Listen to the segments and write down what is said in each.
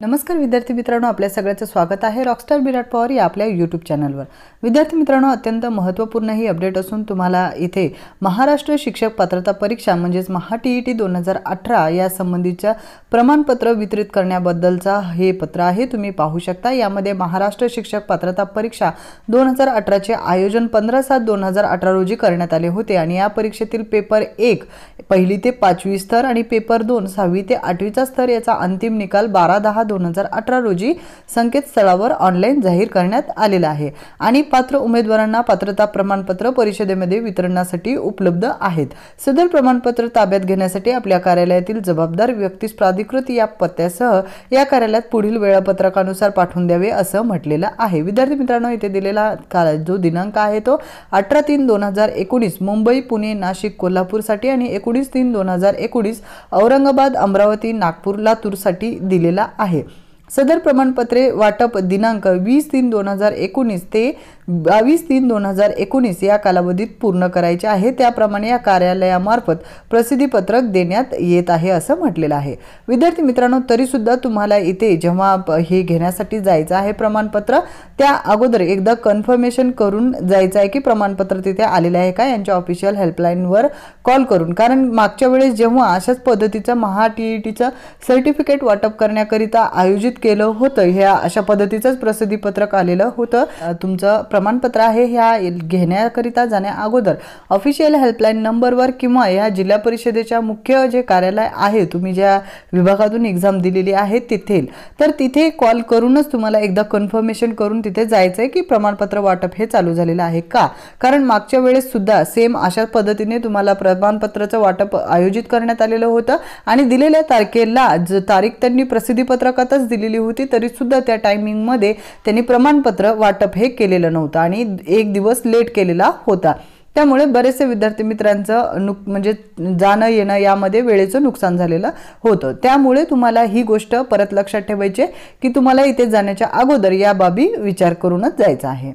नमस्कार विद्यार्थी मित्रांनो आपल्या सगळ्याचं स्वागत आहे रॉकस्टार विराट पवार या आपल्या यूट्यूब चॅनलवर विद्यार्थी मित्रांनो अत्यंत महत्त्वपूर्ण ही अपडेट असून तुम्हाला इथे महाराष्ट्र शिक्षक पात्रता परीक्षा म्हणजेच महा टी ई टी दोन हजार अठरा या संबंधीच्या प्रमाणपत्र वितरित करण्याबद्दलचा हे पत्र आहे तुम्ही पाहू शकता. यामध्ये महाराष्ट्र शिक्षक पात्रता परीक्षा दोन हजार अठराचे आयोजन पंधरा सात दोन हजार अठरा रोजी करण्यात आले होते आणि या परीक्षेतील पेपर एक पहिली ते पाचवी स्तर आणि पेपर दोन सहावी ते आठवीचा स्तर याचा अंतिम निकाल बारा दहा दोन हजार अठरा रोजी संकेतस्थळावर ऑनलाईन जाहीर करण्यात आलेला आहे. आणि पात्र उमेदवारांना पात्रता प्रमाणपत्र परिषदेमध्ये वितरणासाठी उपलब्ध आहेत. सदर प्रमाणपत्र ताब्यात घेण्यासाठी आपल्या कार्यालयातील जबाबदार व्यक्तीस प्राधिकृत या पत्त्यासह या कार्यालयात पुढील वेळापत्रकानुसार पाठवून द्यावे असं म्हटलेलं आहे. विद्यार्थी मित्रांनो इथे दिलेला काल जो दिनांक आहे तो अठरा तीन दोन हजार एकोणीस मुंबई पुणे नाशिक कोल्हापूरसाठी आणि एकोणीस तीन दोन हजार एकोणीस औरंगाबाद अमरावती नागपूर लातूरसाठी दिलेला आहे. सदर प्रमाणपत्रे वाटप दिनांक वीस तीन दोन हजार एकोणीस ते बावीस तीन दोन हजार एकोणीस या कालावधीत पूर्ण करायचे आहे. त्याप्रमाणे या कार्यालयामार्फत प्रसिद्धीपत्रक देण्यात येत आहे असं म्हटलेलं आहे. विद्यार्थी मित्रांनो तरीसुद्धा तुम्हाला इथे जेव्हा हे घेण्यासाठी जायचं आहे प्रमाणपत्र त्या अगोदर एकदा कन्फर्मेशन करून जायचं आहे की प्रमाणपत्र तिथे आलेलं आहे का यांच्या ऑफिशियल हेल्पलाईनवर कॉल करून. कारण मागच्या वेळेस जेव्हा अशाच पद्धतीचं महा टी ई टीचं सर्टिफिकेट वाटप करण्याकरिता आयोजित केलं होतं. ह्या अशा पद्धतीचंच प्रसिद्धीपत्रक आलेलं होतं. तुमचं प्रमाणपत्र आहे ह्या घेण्याकरिता जाण्या अगोदर. ऑफिशियल हेल्पलाईन नंबरवर किंवा या जिल्हा परिषदेच्या मुख्य जे कार्यालय आहे तुम्ही ज्या विभागातून एक्झाम दिलेली आहे तिथे तर तिथे कॉल करूनच तुम्हाला एकदा कन्फर्मेशन करून तिथे जायचं आहे की प्रमाणपत्र वाटप हे चालू झालेलं आहे का? कारण मागच्या वेळेस सुद्धा सेम अशा पद्धतीने तुम्हाला प्रमाणपत्राचं वाटप आयोजित करण्यात आलेलं होतं आणि दिलेल्या तारखेला ज तारीख त्यांनी प्रसिद्धीपत्रकातच दिलेली होती तरी सुद्धा त्या टायमिंगमध्ये त्यांनी प्रमाणपत्र वाटप हे केलेलं नव्हतं आणि एक दिवस लेट केलेला होता. त्यामुळे बरेचसे विद्यार्थी मित्रांचं नुक म्हणजे जाणं येणं यामध्ये वेळेचं नुकसान झालेलं होतं. त्यामुळे तुम्हाला ही गोष्ट परत लक्षात ठेवायची आहे की तुम्हाला इथे जाण्याच्या अगोदर या बाबी विचार करूनच जायचं आहे.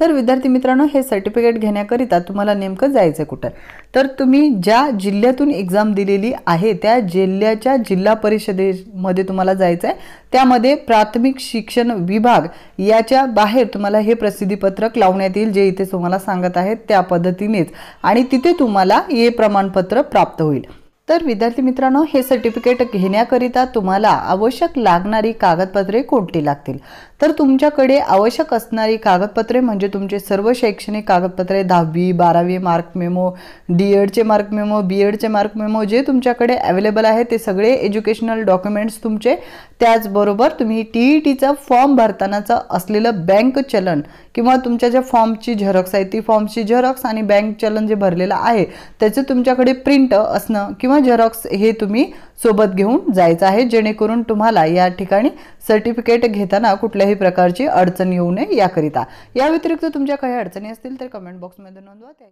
तर विद्यार्थी मित्रांनो हे सर्टिफिकेट घेण्याकरिता तुम्हाला नेमकं जायचं कुठं? तर तुम्ही ज्या जिल्ह्यातून एक्झाम दिलेली आहे त्या जिल्ह्याच्या जिल्हा परिषदेमध्ये तुम्हाला जायचं आहे त्यामध्ये प्राथमिक शिक्षण विभाग याच्या बाहेर तुम्हाला हे प्रसिद्धीपत्रक लावण्यात येईल जे इथे तुम्हाला सांगत आहेत त्या पद्धतीनेच. आणि तिथे तुम्हाला हे प्रमाणपत्र प्राप्त होईल. तर विद्यार्थी मित्रांनो हे सर्टिफिकेट घेण्याकरिता तुम्हाला आवश्यक लागणारी कागदपत्रे कोणती लागतील? तर तुमच्याकडे आवश्यक असणारी कागदपत्रे म्हणजे तुमचे सर्व शैक्षणिक कागदपत्रे दहावी बारावी मार्क मेमो डी एडचे मार्क मेमो बी एडचे मार्क मेमो जे तुमच्याकडे अवेलेबल आहे ते सगळे एज्युकेशनल डॉक्युमेंट्स तुमचे. त्याचबरोबर तुम्ही टी ई टीचा फॉर्म भरतानाचं असलेलं बँक चलन किंवा तुमच्या ज्या फॉर्मची झेरॉक्स आहे ती फॉर्मची झेरॉक्स आणि बँक चलन जे भरलेलं आहे त्याचं तुमच्याकडे प्रिंट असणं किंवा झेरॉक्स हे तुम्ही सोबत घेऊन जायचं आहे जेणेकरून तुम्हाला या ठिकाणी सर्टिफिकेट घेताना कुठल्याही प्रकारची अडचण येऊ नये याकरिता. या व्यतिरिक्त तुमच्या काही अडचणी असतील तर कमेंट बॉक्समध्ये नोंदवा. त्या